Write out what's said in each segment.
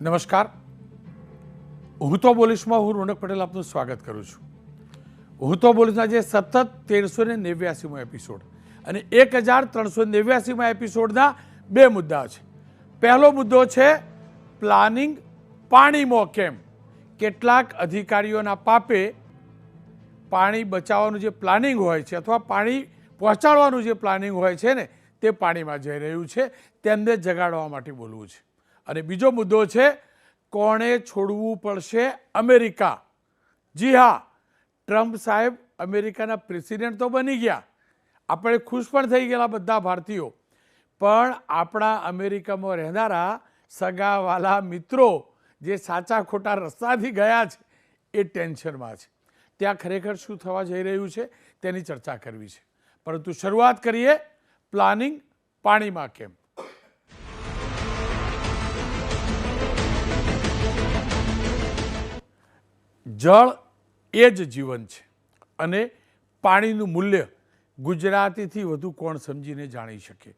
નમસ્કાર. હું તો બોલીશમાં હું રોનક પટેલ આપનું સ્વાગત કરું છું. હું તો બોલીશના જે સતત તેરસો ને નેવ્યાસીમો એપિસોડ અને એક હજાર ત્રણસો નેવ્યાસીમાં એપિસોડના બે મુદ્દા છે. પહેલો મુદ્દો છે પ્લાનિંગ પાણીમાં કેમ? કેટલાક અધિકારીઓના પાપે પાણી બચાવવાનું જે પ્લાનિંગ હોય છે અથવા પાણી પહોંચાડવાનું જે પ્લાનિંગ હોય છે ને, તે પાણીમાં જઈ રહ્યું છે. તેમને જગાડવા માટે બોલવું છે. અને બીજો મુદ્દો છે, કોણે છોડવું પડશે અમેરિકા? જી હા, ટ્રમ્પ સાહેબ અમેરિકાના પ્રેસિડેન્ટ તો બની ગયા. આપણે ખુશ પણ થઈ ગયેલા બધા ભારતીયો. પણ આપણા અમેરિકામાં રહેનારા સગાવાલા મિત્રો જે સાચા ખોટા રસ્તાથી ગયા છે, એ ટેન્શનમાં છે. ત્યાં ખરેખર શું થવા જઈ રહ્યું છે, તેની ચર્ચા કરવી છે. પરંતુ શરૂઆત કરીએ પ્લાનિંગ પાણીમાં કેમ? જળ એ જ જીવન છે. અને પાણીનું મૂલ્ય ગુજરાતીથી વધુ કોણ સમજીને જાણી શકે?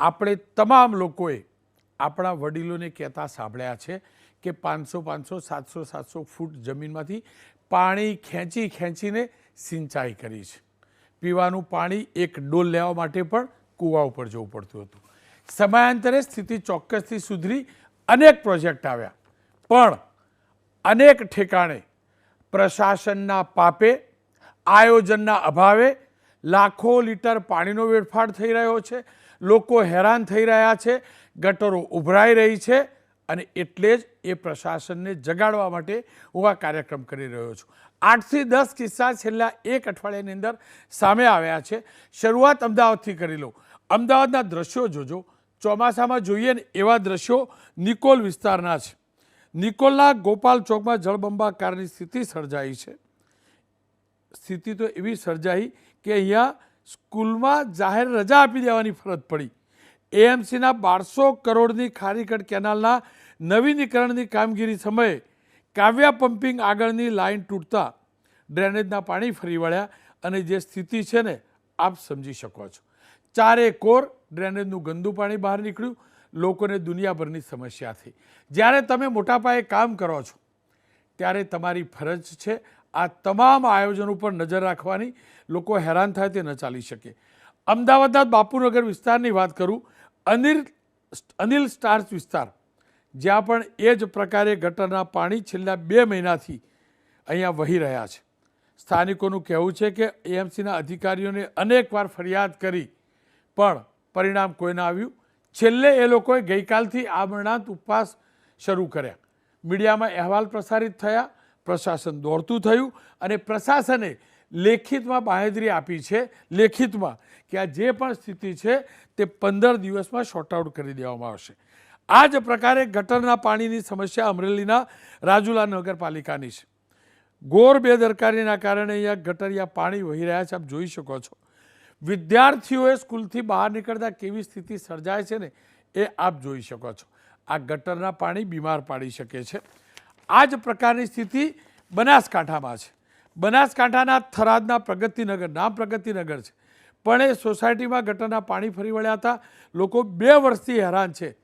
આપણે તમામ લોકોએ આપણા વડીલોને કહેતા સાંભળ્યા છે કે પાંચસો પાંચસો, સાતસો સાતસો ફૂટ જમીનમાંથી પાણી ખેંચી ખેંચીને સિંચાઈ કરી છે. પીવાનું પાણી એક ડોલ લેવા માટે પણ કૂવા ઉપર જવું પડતું હતું. સમયાંતરે સ્થિતિ ચોક્કસથી સુધરી અનેક પ્રોજેક્ટ આવ્યા. પણ અનેક ઠેકાણે પ્રશાસનના પાપે, આયોજનના અભાવે લાખો લીટર પાણીનો વેડફાટ થઈ રહ્યો છે. લોકો હેરાન થઈ રહ્યા છે. ગટરો ઉભરાઈ રહી છે અને એટલે જ એ પ્રશાસનને જગાડવા માટે હું આ કાર્યક્રમ કરી રહ્યો છું. આઠથી દસ કિસ્સા છેલ્લા એક અઠવાડિયાની અંદર સામે આવ્યા છે. શરૂઆત અમદાવાદથી કરી લઉં. અમદાવાદના દ્રશ્યો જોજો. ચોમાસામાં જોઈએ ને એવા દ્રશ્યો નિકોલ વિસ્તારના છે. નિકોલના ગોપાલ ચોકમાં જળબંબાકારની સ્થિતિ સર્જાઈ છે. સ્થિતિ તો એવી સર્જાઈ કે અહીંયા સ્કૂલમાં જાહેર રજા આપી દેવાની ફરજ પડી. એએમસીના બારસો કરોડની ખારીકટ કેનાલના નવીનીકરણની કામગીરી સમયે કાવ્યા પમ્પિંગ આગળની લાઇન તૂટતા ડ્રેનેજના પાણી ફરી વળ્યા અને જે સ્થિતિ છે ને આપ સમજી શકો છો. ચારે કોર ડ્રેનેજનું ગંદુ પાણી બહાર નીકળ્યું. લોકોને દુનિયાભરની સમસ્યા થઈ. જ્યારે તમે મોટા પાયે કામ કરો છો, ત્યારે તમારી ફરજ છે આ તમામ આયોજન ઉપર નજર રાખવાની. લોકો હેરાન થાય તે ન ચાલી શકે. અમદાવાદના બાપુનગર વિસ્તારની વાત કરું, અનિલ અનિલ સ્ટાર્સ વિસ્તાર, જ્યાં પણ એ જ પ્રકારે ગટરના પાણી છેલ્લા બે મહિનાથી અહીંયા વહી રહ્યા છે. સ્થાનિકોનું કહેવું છે કે એએમસીના અધિકારીઓને અનેકવાર ફરિયાદ કરી, પણ પરિણામ કોઈ ના આવ્યું? છેલ્લે એ લોકોએ ગઈકાલથી આમરણાંત ઉપવાસ શરૂ કર્યા. મીડિયામાં અહેવાલ પ્રસારિત થયા, પ્રશાસન દોડતું થયું અને પ્રશાસને લેખિતમાં બાંહેધરી આપી છે, લેખિતમાં કે આ જે પણ સ્થિતિ છે તે પંદર દિવસમાં શોર્ટ આઉટ કરી દેવામાં આવશે. આ જ પ્રકારે ગટરના પાણીની સમસ્યા અમરેલીના રાજુલા નગરપાલિકાની છે. ગોર બેદરકારીના કારણે અહીંયા ગટરિયા પાણી વહી રહ્યા છે, આપ જોઈ શકો છો. વિદ્યાર્થીઓએ સ્કૂલથી બહાર નીકળતા કેવી સ્થિતિ સર્જાય છે ને એ આપ જોઈ શકો છો. આ ગટરના પાણી બીમાર પાડી શકે છે. આ જ પ્રકારની સ્થિતિ બનાસકાંઠામાં છે. બનાસકાંઠાના થરાદના પ્રગતિનગર નામ પ્રગતિનગર છે. પણ એ સોસાયટીમાં ગટરના પાણી ફરી વળ્યા હતા. લોકો બે વર્ષથી હેરાન છે.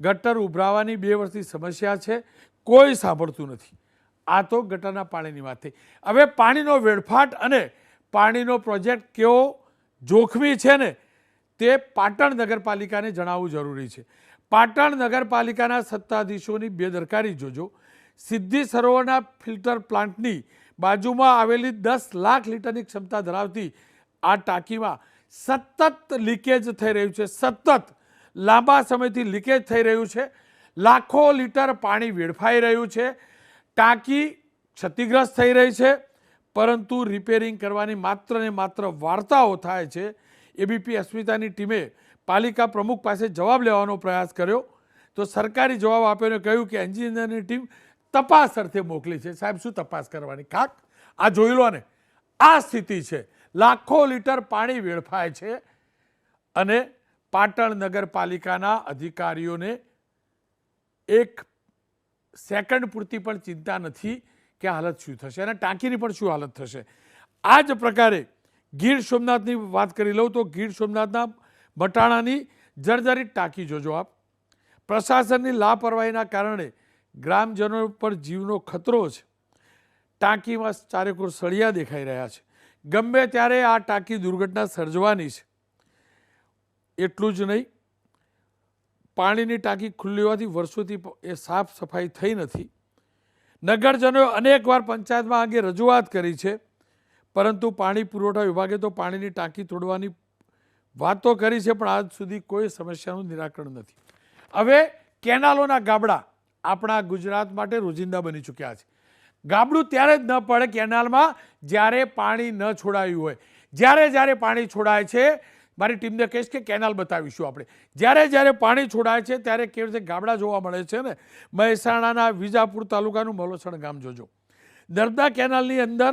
ગટર ઉભરાવાની બે વર્ષની સમસ્યા છે. કોઈ સાંભળતું નથી. આ તો ગટરના પાણીની વાત થઈ. હવે પાણીનો વેડફાટ અને પાણીનો પ્રોજેક્ટ કેવો જોખમી છે ને, તે પાટણ નગરપાલિકાને જણાવવું જરૂરી છે. પાટણ નગરપાલિકાના સત્તાધીશોની બેદરકારી જોજો. સિદ્ધિ સરોવરના ફિલ્ટર પ્લાન્ટની બાજુમાં આવેલી દસ લાખ લીટરની ક્ષમતા ધરાવતી આ ટાંકીમાં સતત લીકેજ થઈ રહ્યું છે, સતત લાંબા સમયથી લીકેજ થઈ રહ્યું છે. લાખો લીટર પાણી વેડફાઈ રહ્યું છે. ટાંકી ક્ષતિગ્રસ્ત થઈ રહી છે. પરંતુ રિપેરિંગ કરવાની માત્ર ને માત્ર વાર્તાઓ થાય છે. એબીપી અસ્મિતાની ટીમે પાલિકા પ્રમુખ પાસે જવાબ લેવાનો પ્રયાસ કર્યો. તો સરકારી જવાબ આપ્યો કહ્યું કે એન્જિનિયરની ટીમ તપાસ અર્થે મોકલી છે. સાહેબ, શું તપાસ કરવાની? ખાક આ જોઈ લો ને. આ સ્થિતિ છે. લાખો લીટર પાણી વેડફાય છે અને પાટણ નગરપાલિકાના અધિકારીઓને એક સેકન્ડ પૂરતી પણ ચિંતા નથી. કે હાલત શું થશે અને ટાંકીની પણ શું હાલત થશે? આ જ પ્રકારે ગીર સોમનાથની વાત કરી લઉં તો ગીર સોમનાથના મટાણાની જર્જરિત ટાંકી જોજો આપ. પ્રશાસનની લાપરવાહીના કારણે ગ્રામજનો પર જીવનો ખતરો છે. ટાંકીમાં ચારેકોર સળિયા દેખાઈ રહ્યા છે. ગમે ત્યારે આ ટાંકી દુર્ઘટના સર્જવાની છે. એટલું જ નહીં, પાણીની ટાંકી ખુલ્લી હોવાથી વર્ષોથી એ સાફ સફાઈ થઈ નથી. નગરજનોએ અનેકવાર પંચાયતમાં અંગે રજૂઆત કરી છે. પરંતુ પાણી પુરવઠા વિભાગે તો પાણીની ટાંકી તોડવાની વાતો કરી છે, પણ આજ સુધી કોઈ સમસ્યાનું નિરાકરણ નથી. હવે કેનાલોના ગાબડા આપણા ગુજરાત માટે રોજિંદા બની ચૂક્યા છે. ગાબડું ત્યારે જ ન પડે કેનાલમાં જ્યારે પાણી ન છોડાયું હોય. જ્યારે જ્યારે પાણી છોડાય છે મારી ટીમને કહીશ કે કેનાલ બતાવીશું આપણે. જ્યારે જ્યારે પાણી છોડાય છે, ત્યારે કેવી રીતે ગામડા જોવા મળે છે ને? મહેસાણાના વિજાપુર તાલુકાનું મલોસણ ગામ જોજો. નર્મદા કેનાલની અંદર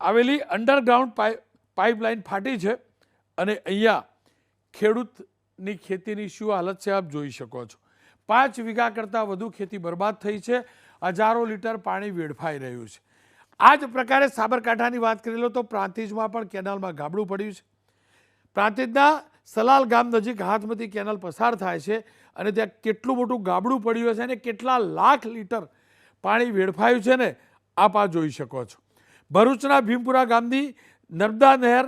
આવેલી અંડરગ્રાઉન્ડ પાઇપ પાઇપલાઇન ફાટી છે અને અહીંયા ખેડૂતની ખેતીની શું હાલત છે આપ જોઈ શકો છો. પાંચ વીઘા કરતાં વધુ ખેતી બરબાદ થઈ છે, હજારો લીટર પાણી વેડફાઈ રહ્યું છે. આ જ પ્રકારે સાબરકાંઠાની વાત કરી લો તો પ્રાંતિજમાં પણ કેનાલમાં ગાબડું પડ્યું છે. પ્રાંતિજના સલાલ ગામ નજીક હાથમતી કેનાલ પસાર થાય છે અને ત્યાં કેટલું મોટું ગાબડું પડ્યું છે અને કેટલા લાખ લીટર પાણી વેડફાયું છે ને આપ આ જોઈ શકો છો. ભરૂચના ભીમપુરા ગામની નર્મદા નહેર,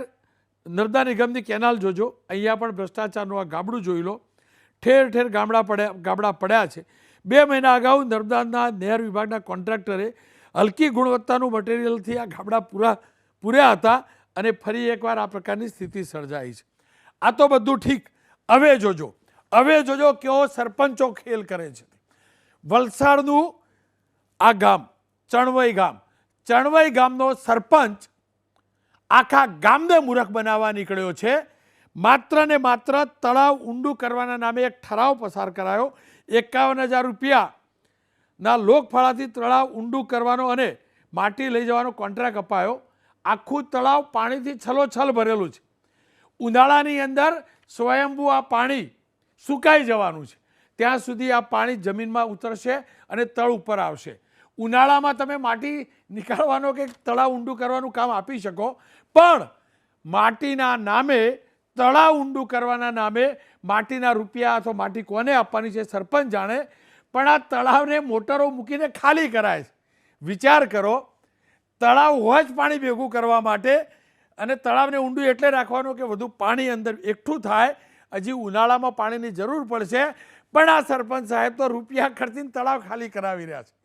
નર્મદા નિગમની કેનાલ જોજો. અહીંયા પણ ભ્રષ્ટાચારનું આ ગાબડું જોઈ લો. ઠેર ઠેર ગામડા પડ્યા ગામડા પડ્યા છે. બે મહિના અગાઉ નર્મદાના નહેર વિભાગના કોન્ટ્રાક્ટરે હલકી ગુણવત્તાનું મટીરિયલથી આ ગામડા પૂરા, પૂર્યા હતા. અને ફરી એકવાર આ પ્રકારની સ્થિતિ સર્જાઈ છે. આ તો બધું ઠીક. હવે જોજો. હવે જોજો કેવો સરપંચો ખેલ કરે છે. વલસાડનું આ ગામ, ચણવઈ ગામ. ચણવઈ ગામનો સરપંચ આખા ગામને મૂર્ખ બનાવવા નીકળ્યો છે. માત્ર ને માત્ર તળાવ ઊંડું કરવાના નામે એક ઠરાવ પસાર કરાયો. એકાવન હજાર રૂપિયાના લોકફાળાથી તળાવ ઊંડું કરવાનો અને માટી લઈ જવાનો કોન્ટ્રાક્ટ અપાયો. આખું તળાવ પાણીથી છલોછલ ભરેલું છે. ઉનાળાની અંદર સ્વયંભૂ આ પાણી સુકાઈ જવાનું છે. ત્યાં સુધી આ પાણી જમીનમાં ઉતરશે અને તળ ઉપર આવશે. ઉનાળામાં તમે માટી નીકાળવાનો કે તળાવ ઊંડું કરવાનું કામ આપી શકો, પણ માટીના નામે, તળાવ ઊંડું કરવાના નામે માટીના રૂપિયા અથવા માટી કોને આપવાની છે સરપંચ જાણે, પણ આ તળાવને મોટરો મૂકીને ખાલી કરાય છે. વિચાર કરો તળાવ હોય જ પાણી ભેગું કરવા માટે અને તળાવને ઊંડું એટલે રાખવાનું કે વધુ પાણી અંદર એકઠું થાય. હજી ઉનાળામાં પાણીની જરૂર પડશે. પણ આ સરપંચ સાહેબ તો રૂપિયા ખર્ચીને તળાવ ખાલી કરાવી રહ્યા છે.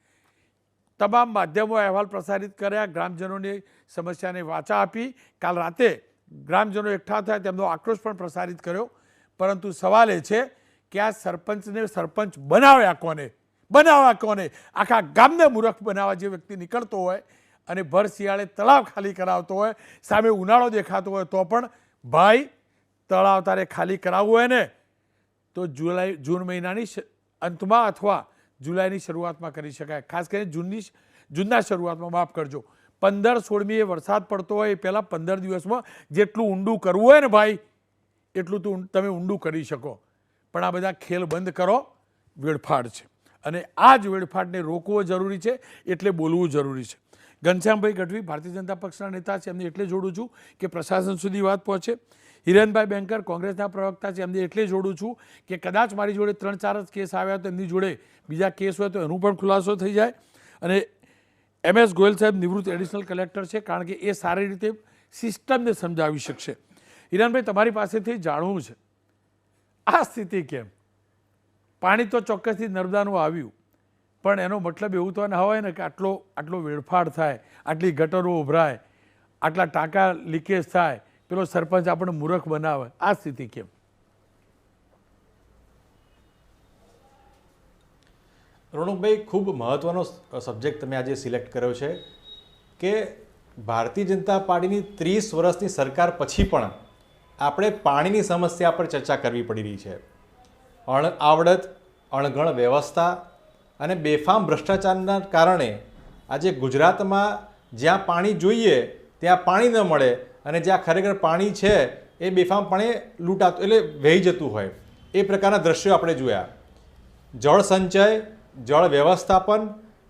તમામ માધ્યમો અહેવાલ પ્રસારિત કર્યા, ગ્રામજનોની સમસ્યાને વાચા આપી. કાલ રાતે ગ્રામજનો એકઠા થયા, તેમનો આક્રોશ પણ પ્રસારિત કર્યો. પરંતુ સવાલ એ છે કે આ સરપંચને સરપંચ બનાવ્યા કોને? બનાવવા કોને? આખા ગામને મૂર્ખ બનાવવા જે વ્યક્તિ નીકળતો હોય અને ભર શિયાળે તળાવ ખાલી કરાવતો હોય, સામે ઉનાળો દેખાતો હોય, તો પણ ભાઈ, તળાવ તારે ખાલી કરાવવું હોય ને, તો જુલાઈ, જૂન મહિનાની અંતમાં અથવા જુલાઈની શરૂઆતમાં કરી શકાય. ખાસ કરીને જૂનની જૂનના શરૂઆતમાં માફ કરજો. પંદર સોળમીએ વરસાદ પડતો હોય એ પહેલાં પંદર દિવસમાં જેટલું ઊંડું કરવું હોય ને ભાઈ, એટલું તું તમે ઊંડું કરી શકો. પણ આ બધા ખેલ બંધ કરો, વેડફાડ છે. અને આ જ વેડફાટને રોકવો જરૂરી છે, એટલે બોલવું જરૂરી છે. ઘનશ્યામભાઈ ગઢવી ભારતીય જનતા પક્ષના નેતા છે. એમને એટલે જોડું છું કે પ્રશાસન સુધી વાત પહોંચે. હિરેનભાઈ બેંકર કોંગ્રેસના પ્રવક્તા છે. એમને એટલે જોડું છું કે કદાચ મારી જોડે ત્રણ ચાર જ કેસ આવ્યા તો એમની જોડે બીજા કેસ હોય તો એનું પણ ખુલાસો થઈ જાય. અને એમ એસ ગોયલ સાહેબ નિવૃત્ત એડિશનલ કલેક્ટર છે, કારણ કે એ સારી રીતે સિસ્ટમને સમજાવી શકશે. હિરાનભાઈ, તમારી પાસેથી જાણવું છે. આ સ્થિતિ કેમ? પાણી તો ચોક્કસથી નર્મદાનું આવ્યું. પણ એનો મતલબ એવું તો ના હોય ને કે આટલો આટલો વેડફાડ થાય, આટલી ગટરો ઉભરાય, આટલા ટાંકા લીકેજ થાય, પેલો સરપંચ આપણને મૂર્ખ બનાવે. આ સ્થિતિ કેમ? રણુકભાઈ, ખૂબ મહત્ત્વનો સબ્જેક્ટ તમે આજે સિલેક્ટ કર્યો છે કે ભારતીય જનતા પાર્ટીની ત્રીસ વર્ષની સરકાર પછી પણ આપણે પાણીની સમસ્યા પર ચર્ચા કરવી પડી રહી છે. અણ આવડત અણગણ વ્યવસ્થા અને બેફામ ભ્રષ્ટાચારના કારણે આજે ગુજરાતમાં જ્યાં પાણી જોઈએ, ત્યાં પાણી ન મળે અને જ્યાં ખરેખર પાણી છે, એ બેફામપણે લૂંટાતું, એટલે વહી જતું હોય. એ પ્રકારના દ્રશ્યો આપણે જોયા. જળ સંચય, જળ વ્યવસ્થાપન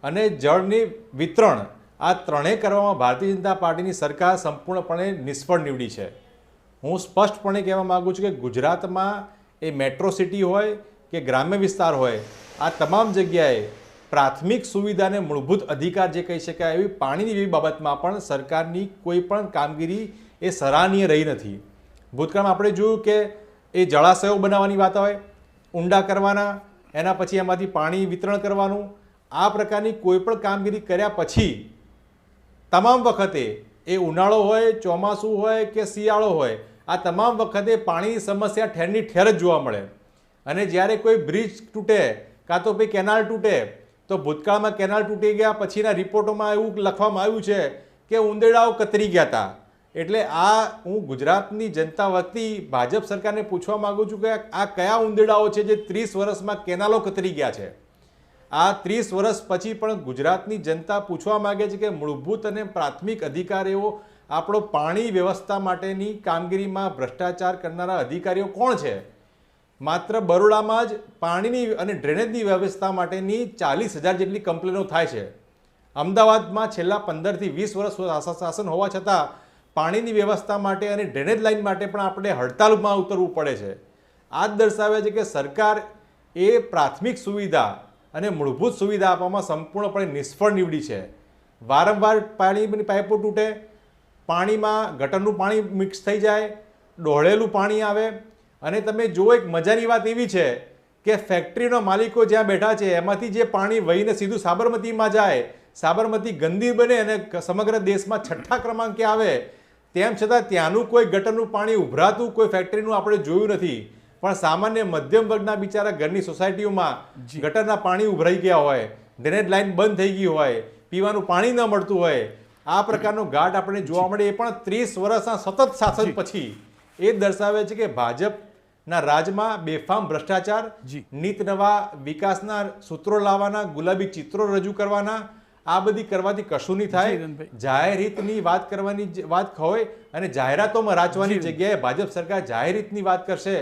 અને જળની વિતરણ આ ત્રણેય કરવામાં ભારતીય જનતા પાર્ટીની સરકાર સંપૂર્ણપણે નિષ્ફળ નીવડી છે. હું સ્પષ્ટપણે કહેવા માગું છું કે ગુજરાતમાં એ મેટ્રો સિટી હોય કે ગ્રામ્ય વિસ્તાર હોય આ તમામ જગ્યાએ પ્રાથમિક સુવિધાને મૂળભૂત અધિકાર જે કહી શકાય એવી પાણીની એવી બાબતમાં પણ સરકારની કોઈ પણ કામગીરી એ સરાહનીય રહી નથી. ભૂતકાળમાં આપણે જોયું કે એ જળાશયો બનાવવાની વાત હોય ઊંડા કરવાના, એના પછી એમાંથી પાણી વિતરણ કરવાનું, આ પ્રકારની કોઈ પણ કામગીરી કર્યા પછી તમામ વખતે એ ઉનાળો હોય, ચોમાસું હોય કે શિયાળો હોય, આ તમામ વખતે પાણીની સમસ્યા ઠેરની ઠેર જ જોવા મળે. અને જ્યારે કોઈ બ્રિજ તૂટે કાં તો ભાઈ કેનાલ તૂટે, તો ભૂતકાળમાં કેનાલ તૂટી ગયા, પછીના રિપોર્ટોમાં એવું લખવામાં આવ્યું છે કે ઉંદેડાઓ કતરી ગયા હતા એટલે આ હું ગુજરાતની જનતા વતી ભાજપ સરકારને પૂછવા માંગુ છું કે આ કયા ઉંદેડાઓ છે જે ત્રીસ વર્ષમાં કેનાલો કતરી ગયા છે? આ ત્રીસ વર્ષ પછી પણ ગુજરાતની જનતા પૂછવા માંગે છે કે મૂળભૂત અને પ્રાથમિક અધિકાર એવો આપણો પાણી વ્યવસ્થા માટેની કામગીરીમાં ભ્રષ્ટાચાર કરનારા અધિકારીઓ કોણ છે? માત્ર બરોડામાં જ પાણીની અને ડ્રેનેજની વ્યવસ્થા માટેની ચાલીસ હજાર જેટલી કમ્પ્લેનો થાય છે. અમદાવાદમાં છેલ્લા પંદરથી વીસ વર્ષ શાસન- હોવા છતાં પાણીની વ્યવસ્થા માટે અને ડ્રેનેજ લાઇન માટે પણ આપણે હડતાલમાં ઉતરવું પડે છે. આ જ દર્શાવે છે કે સરકાર એ પ્રાથમિક સુવિધા અને મૂળભૂત સુવિધા આપવામાં સંપૂર્ણપણે નિષ્ફળ નીવડી છે. વારંવાર પાણીની પાઇપો તૂટે, પાણીમાં ગટરનું પાણી મિક્સ થઈ જાય ડોળેલું પાણી આવે અને તમે જુઓ એક મજાની વાત એવી છે કે ફેક્ટરીનો માલિકો જ્યાં બેઠા છે એમાંથી જે પાણી વહીને સીધું સાબરમતીમાં જાય સાબરમતી ગંદી બને અને સમગ્ર દેશમાં છઠ્ઠા ક્રમાંકે આવે તેમ છતાં ત્યાંનું કોઈ ગટરનું પાણી ઉભરાતું કોઈ ફેક્ટરીનું આપણે જોયું નથી. પણ સામાન્ય મધ્યમ વર્ગના બિચારા ઘરની સોસાયટીઓમાં ગટરના પાણી ઉભરાઈ ગયા હોય ડ્રેનેજ લાઇન બંધ થઈ ગઈ હોય પીવાનું પાણી ન મળતું હોય આ પ્રકારનો ઘાટ આપણે જોવા મળે એ પણ ત્રીસ વર્ષના સતત શાસન પછી. એ દર્શાવે છે કે ભાજપના રાજમાં બેફામ ભ્રષ્ટાચાર નીત નવા વિકાસના સૂત્રો લાવવાના ગુલાબી ચિત્રો રજૂ કરવાના આ બધી કરવાથી કશું નહીં થાય. જાહેર હિતની વાત કરવાની વાત હોય અને જાહેરાતોમાં રાચવાની જગ્યાએ ભાજપ સરકાર જાહેર હિતની વાત કરશે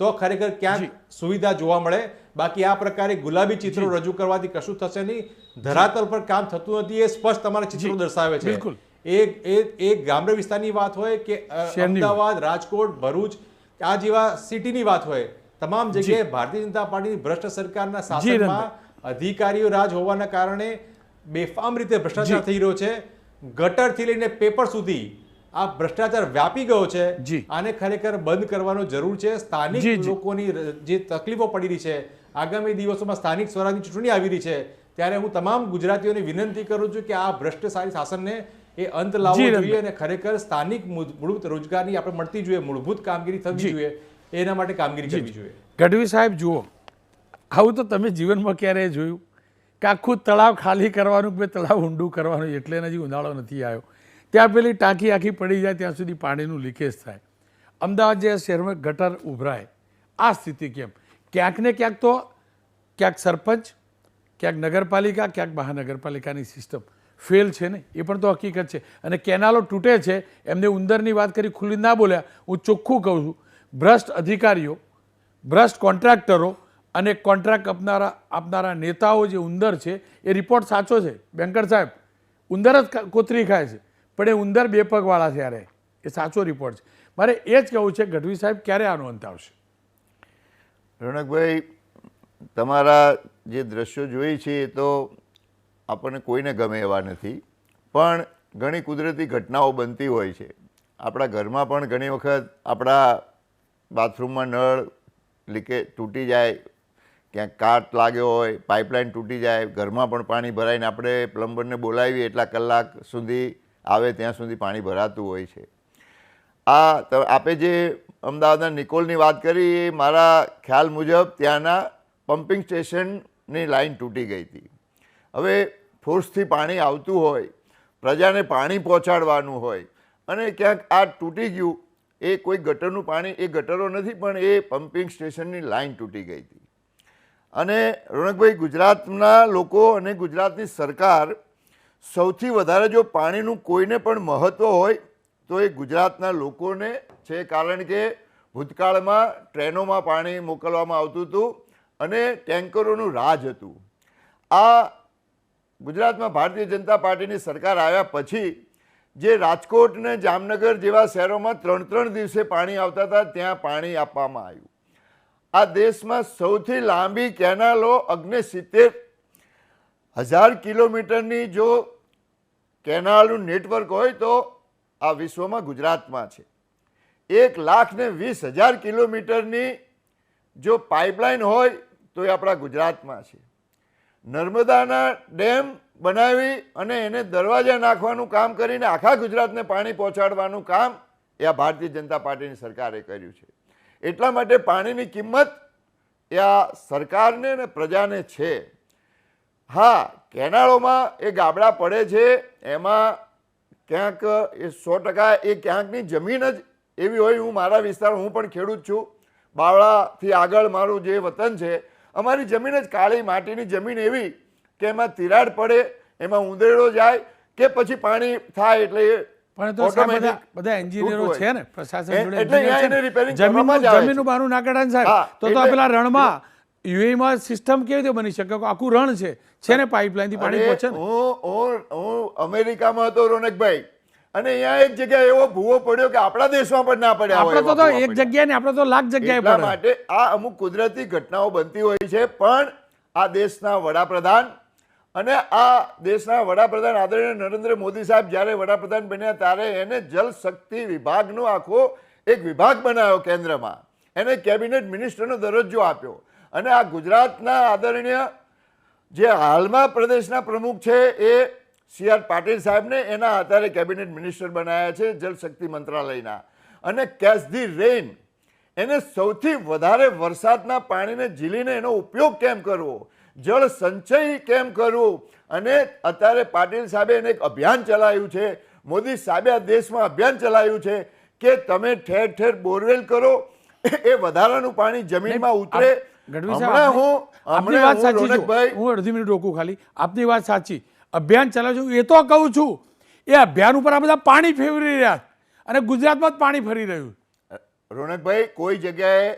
તો ખરેખર ક્યાંક સુવિધા જોવા મળે. બાકી આ પ્રકારે ગુલાબી ચિત્રો રજૂ કરવાથી કશું થશે નહીં. ધરાતલ પર કામ થતું નથી એ સ્પષ્ટ તમારા ચિત્રો દર્શાવે છે. એ એક ગામડે વિસ્તારની વાત હોય કે અમદાવાદ રાજકોટ ભરૂચ આ જેવા સિટીની વાત હોય તમામ જગ્યાએ ભારતીય જનતા પાર્ટીની ભ્રષ્ટ સરકારના શાસનમાં અધિકારીઓ રાજ હોવાના કારણે બેફામ રીતે ભ્રષ્ટાચાર થઈ રહ્યો છે. ગટરથી લઈને પેપર સુધી આ ભ્રષ્ટાચાર વ્યાપી ગયો છે. આને ખરેખર બંધ કરવાનો જરૂર છે. સ્થાનિક. લોકોની જે તકલીફો પડી રહી છે આગામી દિવસોમાં સ્થાનિક સ્વરાજની ચૂંટણી આવી રહી છે ત્યારે હું તમામ ગુજરાતીઓને વિનંતી કરું છું કે આ ભ્રષ્ટશાળી શાસનને એ અંત લાવવો જોઈએ અને ખરેખર સ્થાનિક મૂળ- મૂળભૂત રોજગારની આપણે મળતી જોઈએ મૂળભૂત કામગીરી થવી જોઈએ એના માટે કામગીરી કરવી જોઈએ. ગઢવી સાહેબ જુઓ. આવું તો તમે જીવનમાં ક્યારેય જોયું? કે આખું તળાવ ખાલી કરવાનું કે તળાવ ઊંડું કરવાનું એટલે હજી ઉનાળો નથી આવ્યો. ત્યાં પેલી ટાંકી આખી પડી જાય ત્યાં સુધી પાણીનું લીકેજ થાય. અમદાવાદ જે શહેરમાં ગટર ઉભરાય આ સ્થિતિ કેમ? ક્યાંક ને ક્યાંક તો ક્યાંક સરપંચ ક્યાંક નગરપાલિકા ક્યાંક મહાનગરપાલિકાની સિસ્ટમ ફેલ છે ને એ પણ તો હકીકત છે. અને કેનાલો તૂટે છે, એમને ઉંદરની વાત કરી ખુલ્લી ના બોલ્યા, હું ચોખ્ખું કહું છું. ભ્રષ્ટ અધિકારીઓ, ભ્રષ્ટ કોન્ટ્રાક્ટરો અને કોન્ટ્રાક્ટ આપનારા આપનારા નેતાઓ જે ઉંદર છે, એ રિપોર્ટ સાચો છે. બેંકર સાહેબ, ઉંદર જ કોતરી ખાય છે. પણ એ ઉંદર બે પગવાળા છે ત્યારે એ. સાચો રિપોર્ટ છે. મારે એ જ કહેવું છે, ગઢવી સાહેબ ક્યારે આનો અંત આવશે? રોનકભાઈ તમારા જે દ્રશ્યો જોઈ છે એ તો આપણને કોઈને ગમે એવા નથી. પણ ઘણી કુદરતી ઘટનાઓ બનતી હોય છે. આપણા ઘરમાં પણ ઘણી વખત આપણા બાથરૂમમાં નળ લીકે તૂટી જાય, ક્યાંક કાટ લાગ્યો હોય, પાઇપલાઇન તૂટી જાય, ઘરમાં પણ પાણી ભરાઈને આપણે પ્લમ્બરને બોલાવીએ એટલા કલાક સુધી આવે ત્યાં સુધી પાણી ભરાતું હોય છે. આ આપે જે અમદાવાદના નિકોલની વાત કરી, એ મારા ખ્યાલ મુજબ ત્યાંના પમ્પિંગ સ્ટેશનની લાઈન તૂટી ગઈ હતી. હવે ફોર્સથી પાણી આવતું હોય, પ્રજાને પાણી પહોંચાડવાનું હોય, અને ક્યાંક આ તૂટી ગયું, એ કોઈ ગટરનું પાણી, એ ગટરો નથી, પણ એ પમ્પિંગ સ્ટેશનની લાઇન તૂટી ગઈ હતી. અને રોનકભાઈ, ગુજરાતના લોકો અને ગુજરાતની સરકાર સૌથી વધારે જો પાણીનું કોઈને પણ મહત્ત્વ હોય, તો એ ગુજરાતના લોકોને છે, કારણ કે ભૂતકાળમાં ટ્રેનોમાં પાણી મોકલવામાં આવતું હતું અને ટેન્કરોનું રાજ હતું. આ ગુજરાતમાં ભારતીય જનતા પાર્ટીની સરકાર આવ્યા પછી જે રાજકોટ ને જામનગર જેવા શહેરોમાં ત્રણ ત્રણ દિવસે પાણી આવતા હતા, ત્યાં પાણી આપવામાં આવ્યું. આ દેશમાં સૌથી લાંબી કેનાલો અગ્નિ સિત્તેર હજાર કિલોમીટરની જો કેનાલનું નેટવર્ક હોય તો આ વિશ્વમાં ગુજરાતમાં છે. એક લાખ ને વીસ હજાર કિલોમીટરની જો પાઇપલાઇન હોય તો એ આપણા ગુજરાતમાં છે. નર્મદાના ડેમ બનાવી અને એને દરવાજા નાખવાનું કામ કરીને આખા ગુજરાતને પાણી પહોંચાડવાનું કામ એ આ ભારતીય જનતા પાર્ટીની સરકારે કર્યું છે. એટલા માટે પાણીની કિંમત એ આ સરકારને અને પ્રજાને છે. હા, કેનાળોમાં એ ગાબડા પડે છે, એમાં ક્યાંક એ સો ટકા એ ક્યાંકની જમીન જ એવી હોય, હું મારા વિસ્તાર હું પણ ખેડૂત છું. બાવળાથી આગળ મારું જે વતન છે અમારી જમીન જ કાળી માટીની જમીન એવી કે એમાં તિરાડ પડે એમાં ઉંદરડો જાય કે પછી પાણી થાય એટલે બધા એન્જિનિયરો છે ને પ્રશાસન જમીનનું બહારનું ના સાહેબ તો તો પેલા રણમાં યુએમાં સિસ્ટમ કેવી રીતે બની શકે? આખું રણ છે. છે ને પાઇપલાઇનથી પાણી પહોંચે હું હું અમેરિકામાં હતો રોનકભાઈ. અને અહીંયા એક જગ્યાએ એવો ભૂવો પડ્યો કે આપણા દેશમાં પણ ના પડ્યા આપણે તો એક જગ્યાએ ને આપણે તો લાખ જગ્યાએ પડે. માટે આ અમુક કુદરતી ઘટનાઓ બનતી હોય છે પણ આ દેશના વડાપ્રધાન અને આ દેશના વડાપ્રધાન આદરણીય નરેન્દ્ર મોદી સાહેબ જ્યારે વડાપ્રધાન બન્યા ત્યારે એને જલ શક્તિ વિભાગનો આખો એક વિભાગ બનાવ્યો કેન્દ્રમાં. એને કેબિનેટ મિનિસ્ટરનો દરજ્જો આપ્યો. અને આ ગુજરાતના આદરણીય જે હાલમાં પ્રદેશના પ્રમુખ છે એ સી આર પાટીલ સાહેબને એના આધારે કેબિનેટ મિનિસ્ટર બનાવ્યા છે જલશક્તિ મંત્રાલયના. અને કેચ ધી રેઇન એને સૌથી વધારે વરસાદના પાણીને ઝીલીને એનો ઉપયોગ કેમ કરવો? જળ સંચય કેમ કરવું? અને અત્યારે પાટીલ સાહેબે એને એક અભિયાન ચલાવ્યું છે. મોદી સાહેબે આ દેશમાં અભિયાન ચલાવ્યું છે કે તમે ઠેર ઠેર બોરવેલ કરો એ વધારાનું પાણી જમીનમાં ઉતરે. હમણાં હું હમણાં વાત સાચી હું અડધી મિનિટ રોકું ખાલી. આપની વાત સાચી. અભિયાન ચલાવે છે એ તો કહું છું. એ અભિયાન ઉપર આ બધા પાણી ફેરવી રહ્યા અને ગુજરાતમાં જ પાણી ફરી રહ્યું રોનકભાઈ, કોઈ જગ્યાએ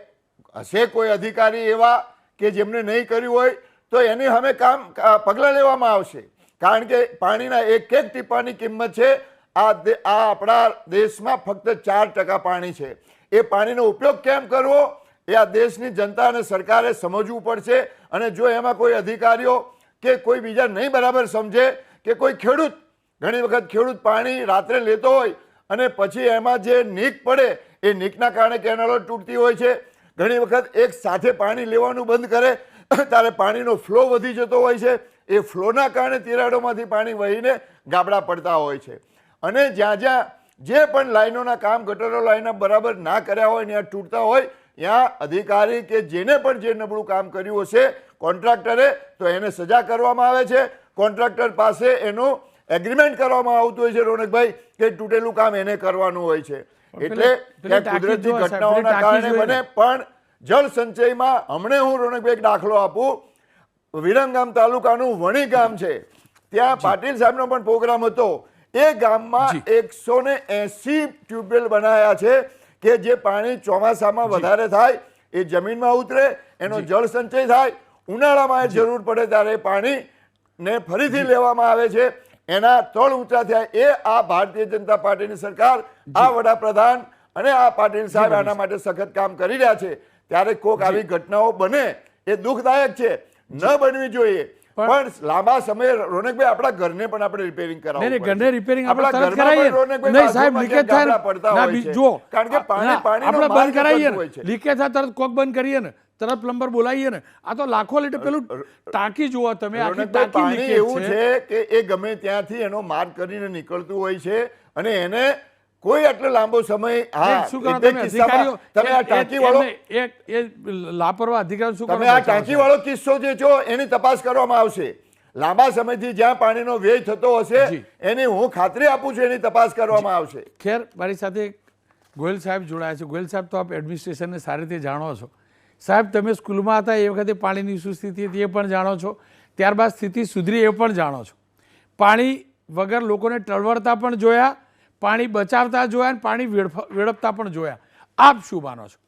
હશે કોઈ અધિકારી એવા કે જેમને નહીં કર્યું હોય, તો એની સામે કામ પગલાં લેવામાં આવશે. કારણ કે પાણીના એક એક ટીપાની કિંમત છે. આ આ આપણા દેશમાં ફક્ત ચાર ટકા પાણી છે. એ પાણીનો ઉપયોગ કેમ કરવો? એ આ દેશની જનતા અને સરકારે સમજવું પડશે. અને જો એમાં કોઈ અધિકારીઓ કે કોઈ બીજા નહીં બરાબર સમજે કે કોઈ ખેડૂત, ઘણી વખત ખેડૂત પાણી રાત્રે લેતો હોય અને પછી એમાં જે નીક પડે એ નીકના કારણે કેનાલો તૂટતી હોય છે. ઘણી વખત એક સાથે પાણી લેવાનું બંધ કરે, ત્યારે પાણીનો ફ્લો વધી જતો હોય છે. એ ફ્લોના કારણે તિરાડોમાંથી પાણી વહીને ગાબડા પડતા હોય છે. અને જ્યાં જ્યાં જે પણ લાઈનોના કામ ગટરો લાઈનના બરાબર ના કર્યા હોય ત્યાં તૂટતા હોય, ત્યાં અધિકારી કે જેને પણ જે નબળું કામ કર્યું હશે કોન્ટ્રાક્ટરે તો એને સજા કરવામાં આવે છે. કોન્ટ્રાક્ટર પાસે એનું એગ્રીમેન્ટ કરવામાં આવતું હોય છે રોનકભાઈ કે તૂટેલું કામ એને કરવાનું હોય છે. એટલે કુદરતી ઘટનાઓના કારણે બને. પણ જળ સંચયમાં હમણે હું રોનકભાઈ દાખલો આપું. વિરમગામ તાલુકાનું વણી ગામ છે. ત્યાં પાટીલ સાહેબનો પણ પ્રોગ્રામ હતો. એ ગામમાં એકસો ને એસી ટ્યુબવેલ બનાવ્યા છે કે જે પાણી ચોમાસામાં વધારે થાય એ જમીનમાં ઉતરે એનો જળ સંચય થાય ઉનાળામાં જરૂર પડે ત્યારે પાણી ને ફરીથી લેવામાં આવે છે. એના તળ ઊંચા થયા. એ આ ભારતીય જનતા પાર્ટીની સરકાર આ વડાપ્રધાન અને આ પાટીલ સાહેબ આના માટે સખત કામ કરી રહ્યા છે. ત્યારે કોક આવી ઘટનાઓ બને એ દુઃખદાયક છે. ન બનવી જોઈએ. પણ લાંબા સમય રોનકભાઈ આપણા ઘરને પણ આપણે રિપેરિંગ કરાવવું નહીં ઘરને રિપેરિંગ આપણે તરત કરાવીએ નહીં સાહેબ લીકેજ થાય પડતા હોય છે. કારણ કે પાણી- પાણી આપણે બંધ કરાવીએ ને. લીકેજ થાય તરત કોક બંધ કરીએ ને. તરત પ્લમ્બર બોલાવીએ ને. આ તો લાખો લીટર પેલું ટાંકી જુઓ તમે આખી ટાંકી એવું છે. કે એ ગમે ત્યાંથી એનો માર્ગ કરીને નીકળતું હોય છે અને એને કોઈ આટલો લાંબો સમય હા શું કરો તમે અધિકારીઓ તમે આ ટાંકી વાળો એક એ લાપરવા અધિકારી શું તમે આ ટાંકી વાળો કિસ્સો જે છો એની તપાસ કરવામાં આવશે. લાંબા સમયથી જ્યાં પાણીનો વ્યય થતો હશે. એની હું ખાતરી આપું છું એની તપાસ કરવામાં આવશે. ખેર મારી સાથે ગોયલ સાહેબ જોડાયા છે. ગોયલ સાહેબ તો આપ એડમિનિસ્ટ્રેશનને સારી રીતે જાણો છો. સાહેબ, તમે સ્કૂલમાં હતા, એ વખતે પાણીની શું સ્થિતિ હતી એ પણ જાણો છો. ત્યારબાદ સ્થિતિ સુધરી એ પણ જાણો છો. પાણી વગર લોકોને ટળવળતા પણ જોયા, પાણી બચાવતા જોયા અને પાણી વેડપતા પણ જોયા. આપ શું માનો છો?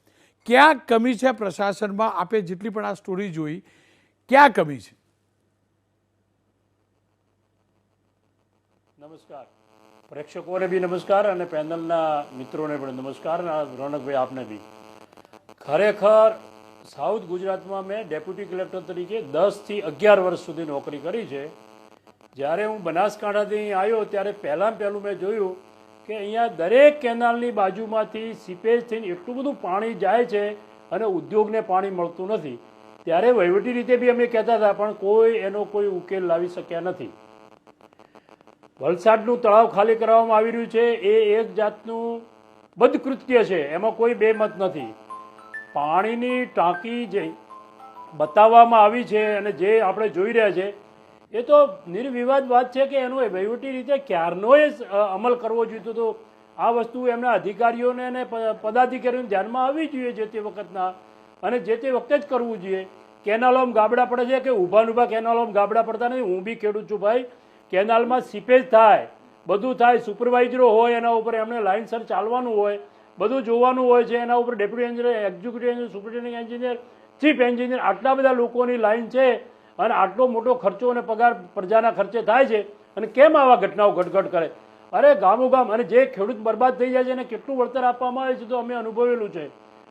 ક્યાં કમી છે પ્રશાસનમાં? આપે જેટલી પણ આ સ્ટોરી જોઈ, ક્યાં કમી છે? નમસ્કાર. પ્રેક્ષકોને બી નમસ્કાર અને પેનલના મિત્રોને પણ નમસ્કાર. રોનકભાઈ આપને બી. ખરેખર સાઉથ ગુજરાતમાં મેં ડેપ્યુટી કલેક્ટર તરીકે દસથી અગિયાર વર્ષ સુધી નોકરી કરી છે. જ્યારે હું બનાસકાંઠાથી અહીં આવ્યો ત્યારે પહેલાં પહેલું મેં જોયું કે અહીંયા દરેક કેનાલની બાજુમાંથી સીપેજ થઈને એટલું બધું પાણી જાય છે અને ઉદ્યોગને પાણી મળતું નથી. ત્યારે વહીવટી રીતે બી અમે કહેતા હતા, પણ કોઈ એનો કોઈ ઉકેલ લાવી શક્યા નથી. વલસાડનું તળાવ ખાલી કરવામાં આવી રહ્યું છે, એ એક જાતનું બદકૃત્ય છે, એમાં કોઈ બેમત નથી. પાણીની ટાંકી જે બતાવવામાં આવી છે અને જે આપણે જોઈ રહ્યા છે, એ તો નિર્વિવાદ વાત છે કે એનો વહીવટી રીતે ક્યારનોય એ અમલ કરવો જોઈતો હતો આ વસ્તુ એમના અધિકારીઓને અને પદાધિકારીઓને ધ્યાનમાં આવવી જોઈએ જે તે વખતના. અને જે તે વખતે જ કરવું જોઈએ. કેનાલોમાં ગાબડા પડે છે કે ઊભા ઊભા કેનાલોમાં ગાબડા પડતા નથી હું બી ખેડૂત છું ભાઈ. કેનાલમાં સીપેજ થાય. બધું થાય. સુપરવાઇઝરો હોય એના ઉપર એમને લાઇનસર ચાલવાનું હોય. બધું જોવાનું હોય છે, એના ઉપર deputy engineer, executive engineer superintending engineer, chief engineer, આટલા બધા લોકોની લાઈન છે અને આટલો મોટો ખર્ચો અને પગાર પ્રજાના ખર્ચે થાય છે અને કેમ આવા ઘટનાઓ ઘટઘટ કરે? અરે ગામો ગામ અને જે ખેડૂત બરબાદ થઈ જાય છે એને કેટલું વળતર આપવામાં આવે છે તો અમે અનુભવેલું છે.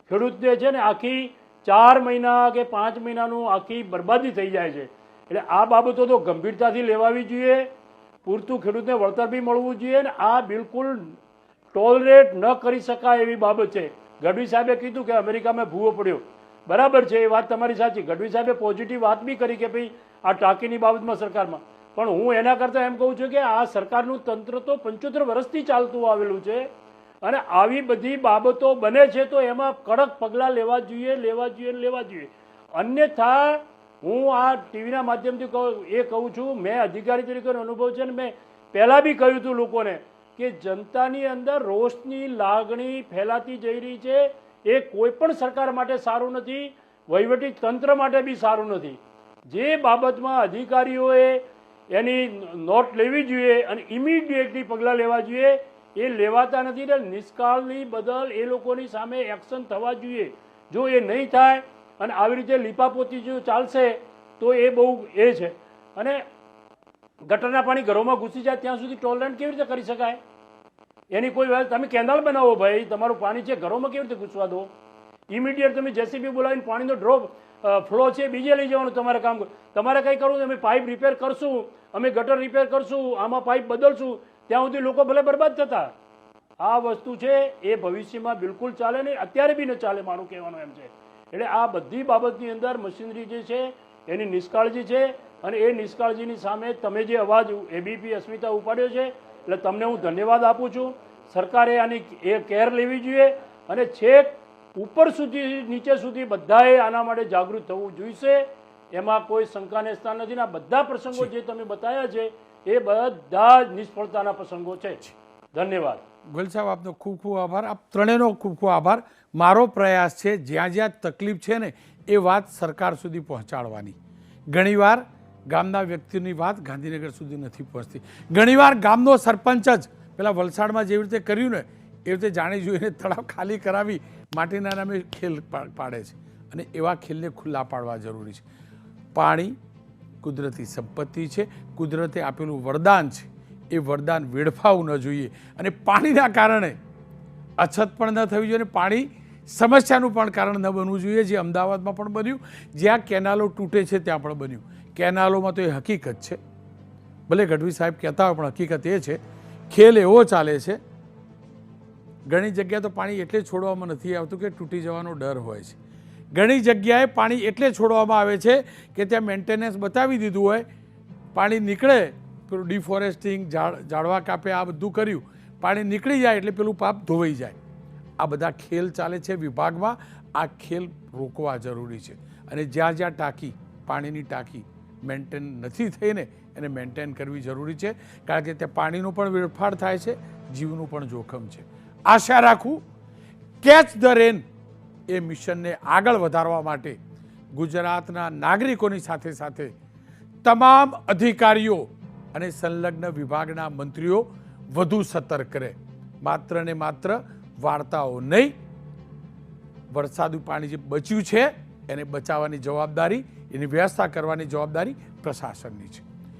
ખેડૂત જે છે ને આખી ચાર મહિના કે પાંચ મહિનાનું આખી બરબાદી થઈ જાય છે. એટલે આ બાબતો તો ગંભીરતાથી લેવાવી જોઈએ. પૂરતું ખેડૂતને વળતર બી મળવું જોઈએ અને આ બિલકુલ ટોલરેટ ન કરી શકાય એવી બાબત છે. ગઢવી સાહેબે કીધું કે અમેરિકામાં ભૂવો પડ્યો. બરાબર છે, એ વાત તમારી સાચી. ગઢવી સાહેબે પોઝિટિવ વાત બી કરી કે ભાઈ, આ ટાંકીની બાબતમાં સરકારમાં. પણ હું એના કરતાં એમ કહું છું કે આ સરકારનું તંત્ર તો પંચોતેર વર્ષથી ચાલતું આવેલું છે અને આવી બધી બાબતો બને છે તો એમાં કડક પગલાં લેવા જોઈએ લેવા જોઈએ લેવા જોઈએ. અન્યથા, હું આ ટીવીના માધ્યમથી કહું એ કહું છું, મેં અધિકારી તરીકેનો અનુભવ છે ને મેં પહેલાં બી કહ્યું હતું લોકોને કે જનતાની અંદર રોષની લાગણી ફેલાતી જઈ રહી છે, એ કોઈ પણ સરકાર માટે સારું નથી, વહીવટી તંત્ર માટે બી સારું નથી. જે બાબતમાં અધિકારીઓએ એની નોટ લેવી જોઈએ અને ઇમિડિયેટલી પગલાં લેવા જોઈએ, એ લેવાતા નથી ને નિષ્કાળની બદલ એ લોકોની સામે એક્શન થવા જોઈએ. જો એ નહીં થાય અને આવી રીતે લીપાપોતી જો ચાલશે, તો એ બહુ એ છે. અને ગટરના પાણી ઘરોમાં ઘૂસી જાય, ત્યાં સુધી ટોલરન્ટ કેવી રીતે કરી શકાય? એની કોઈ વાત તમે કેનાલ બનાવો ભાઈ, તમારું પાણી છે, ઘરોમાં કેવી રીતે ઘૂસવા દો? ઇમિડિયેટ તમે જેસીબી બોલાવીને પાણીનો ડ્રોપ ફ્લો છે, બીજે લઈ જવાનું તમારે કામ તમારે કંઈ કરવું અમે પાઇપ રિપેર કરશું, અમે ગટર રિપેર કરશું, આમાં પાઇપ બદલશું, ત્યાં સુધી લોકો ભલે બરબાદ થતા. આ વસ્તુ છે, એ ભવિષ્યમાં બિલકુલ ચાલે નહીં, અત્યારે બી ન ચાલે મારું કહેવાનું એમ છે. એટલે આ બધી બાબતની અંદર મશીનરી જે છે, એની નિષ્કાળજી છે, અને એ નિષ્કાળજીની સામે તમે જે અવાજ એબીપી અસ્મિતા ઉપાડ્યો છે એટલે તમને હું ધન્યવાદ આપું છું. સરકારે આની એ કેર લેવી જોઈએ અને છેક ઉપર સુધી નીચે સુધી બધાએ આના માટે જાગૃત થવું જોઈશે. એમાં કોઈ શંકાને સ્થાન નથી. ને આ બધા પ્રસંગો જે. તમે બતાવ્યા છે એ બધા જ નિષ્ફળતાના પ્રસંગો છે. ધન્યવાદ. ગોયલ સાહેબ આપનો ખૂબ ખૂબ આભાર. આપ ત્રણેયનો ખૂબ ખૂબ આભાર. મારો પ્રયાસ છે જ્યાં જ્યાં તકલીફ છે ને એ વાત સરકાર સુધી પહોંચાડવાની. ઘણીવાર ગામના વ્યક્તિની વાત ગાંધીનગર સુધી નથી પહોંચતી. ઘણીવાર ગામનો સરપંચ જ પેલા વલસાડમાં જેવી રીતે કર્યું ને એ રીતે જાણી જોઈને તળાવ ખાલી કરાવી માટીના નામે ખેલ પાડે છે. અને એવા ખેલને ખુલ્લા પાડવા જરૂરી છે. પાણી કુદરતી સંપત્તિ છે. કુદરતે આપેલું વરદાન છે. એ વરદાન વેડફાવું ન જોઈએ. અને પાણીના કારણે અછત પણ ન થવી જોઈએ અને પાણી સમસ્યાનું પણ કારણ ન બનવું જોઈએ, જે અમદાવાદમાં પણ બન્યું. જ્યાં કેનાલો તૂટે છે ત્યાં પણ બન્યું. કેનાલોમાં તો એ હકીકત છે. ભલે ગઢવી સાહેબ કહેતા હોય, પણ હકીકત એ છે, ખેલ એવો ચાલે છે, ઘણી જગ્યાએ તો પાણી એટલે છોડવામાં નથી આવતું કે તૂટી જવાનો ડર હોય છે. ઘણી જગ્યાએ પાણી એટલે છોડવામાં આવે છે કે ત્યાં મેન્ટેનન્સ બતાવી દીધું હોય, પાણી નીકળે, પેલું ડિફોરેસ્ટિંગ, ઝાડ, ઝાડવા કાપે, આ બધું કર્યું, પાણી નીકળી જાય એટલે પેલું પાપ ધોવાઈ જાય. આ બધા ખેલ ચાલે છે વિભાગમાં, આ ખેલ રોકવા જરૂરી છે. અને જ્યાં જ્યાં ટાંકી, પાણીની ટાંકી મેન્ટેન નથી થઈને એને મેન્ટેન કરવી જરૂરી છે. કારણ કે ત્યાં પાણીનું પણ વેડફાડ થાય છે, જીવનું પણ જોખમ છે. આશા રાખું કેચ ધ રેન એ મિશનને આગળ વધારવા માટે ગુજરાતના નાગરિકોની સાથે સાથે તમામ અધિકારીઓ અને સંલગ્ન વિભાગના મંત્રીઓ વધુ સતર્ક રહે. માત્ર ને માત્ર વાર્તાઓ નહીં, વરસાદનું પાણી જે બચ્યું છે, એને બચાવવાની જવાબદારી એની વ્યવસ્થા કરવાની જવાબદારી પ્રશાસનની છે.